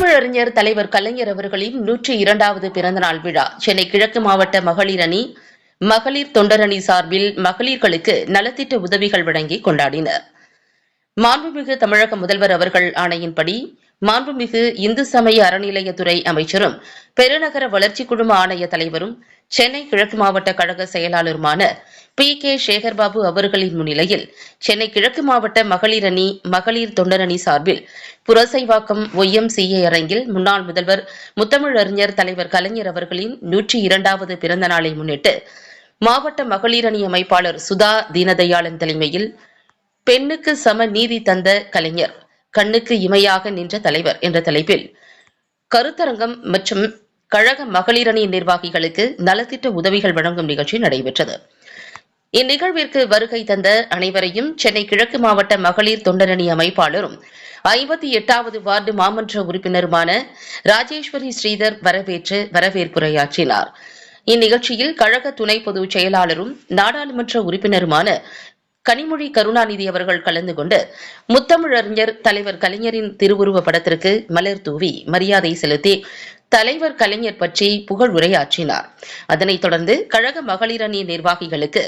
தமிழறிஞர் தலைவர் கலைஞர் அவர்களின் நூற்றி இரண்டாவது பிறந்தநாள் விழா. சென்னை கிழக்கு மாவட்ட மகளிர் அணி மகளிர் தொண்டரணி சார்பில் மகளிர்களுக்கு நலத்திட்ட உதவிகள் வழங்கி கொண்டாடினர். மாண்புமிகு தமிழக முதல்வர் அவர்கள் ஆணையின்படி மாண்புமிகு இந்து சமய அறநிலையத்துறை அமைச்சரும் பெருநகர வளர்ச்சி குழும ஆணைய தலைவரும் சென்னை கிழக்கு மாவட்ட கழக செயலாளருமான பி. கே. சேகர்பாபு அவர்களின் முன்னிலையில் சென்னை கிழக்கு மாவட்ட மகளிர் அணி மகளிர் தொண்டரணி சார்பில் புரசைவாக்கம் ஒய்எம்சிஏ அரங்கில் முன்னாள் முதல்வர் முத்தமிழறிஞர் தலைவர் கலைஞர் அவர்களின் நூற்றி இரண்டாவது பிறந்த நாளை முன்னிட்டு மாவட்ட மகளிர் அணி அமைப்பாளர் சுதா தீனதயாளன் தலைமையில் பெண்ணுக்கு சம நீதி தந்த கலைஞர் கண்ணுக்கு இமையாக நின்ற தலைவர் என்ற தலைப்பில் கருத்தரங்கம் மற்றும் கழக மகளிரணி நிர்வாகிகளுக்கு நலத்திட்ட உதவிகள் வழங்கும் நிகழ்ச்சி நடைபெற்றது. இந்நிகழ்விற்கு வருகை தந்த அனைவரையும் சென்னை கிழக்கு மாவட்ட மகளிர் தொண்டரணி அமைப்பாளரும் ஐம்பத்தி எட்டாவது வார்டு மாமன்ற உறுப்பினருமான ராஜேஸ்வரி ஸ்ரீதர் வரவேற்று வரவேற்புரையாற்றினார். இந்நிகழ்ச்சியில் கழக துணை பொதுச் செயலாளரும் நாடாளுமன்ற உறுப்பினருமான கனிமொழி கருணாநிதி அவர்கள் கலந்து கொண்டு முத்தமிழறிஞர் தலைவர் கலைஞரின் திருவுருவ படத்திற்கு மலர் தூவி மரியாதை செலுத்தி தலைவர் கலைஞர் பற்றி புகழ் உரையாற்றினார். அதனைத் தொடர்ந்து கழக மகளிர் அணி நிர்வாகிகளுக்கு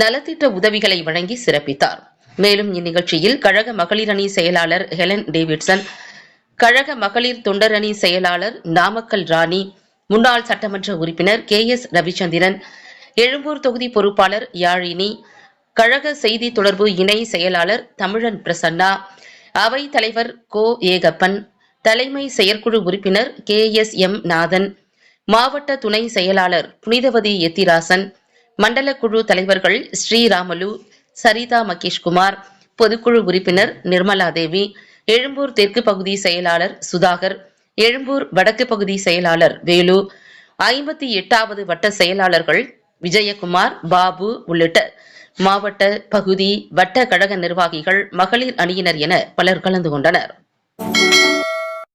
நலத்திட்ட உதவிகளை வழங்கி சிறப்பித்தார். மேலும் இந்நிகழ்ச்சியில் கழக மகளிர் அணி செயலாளர் ஹெலன் டேவிட்சன் கழக மகளிர் தொண்டரணி செயலாளர் நாமக்கல் ராணி முன்னாள் சட்டமன்ற உறுப்பினர் கே எஸ் ரவிச்சந்திரன் எழும்பூர் தொகுதி பொறுப்பாளர் யாழினி கழக செய்தி தொடர்பு இணை செயலாளர் தமிழன் பிரசன்னா அவை தலைவர் கோ ஏகப்பன் தலைமை செயற்குழு உறுப்பினர் கே எஸ் எம் நாதன் மாவட்ட துணை செயலாளர் புனிதவதி எத்திராசன் மண்டல குழு தலைவர்கள் ஸ்ரீராமலு சரிதா மகேஷ்குமார் பொதுக்குழு உறுப்பினர் நிர்மலா தேவி எழும்பூர் தெற்கு பகுதி செயலாளர் சுதாகர் எழும்பூர் வடக்கு பகுதி செயலாளர் வேலு ஐம்பத்தி எட்டாவது வட்ட செயலாளர்கள் விஜயகுமார் பாபு உள்ளிட்ட மாவட்ட பகுதி வட்ட கழக நிர்வாகிகள் மகளிர் அணியினர் என பலர் கலந்து கொண்டனர்.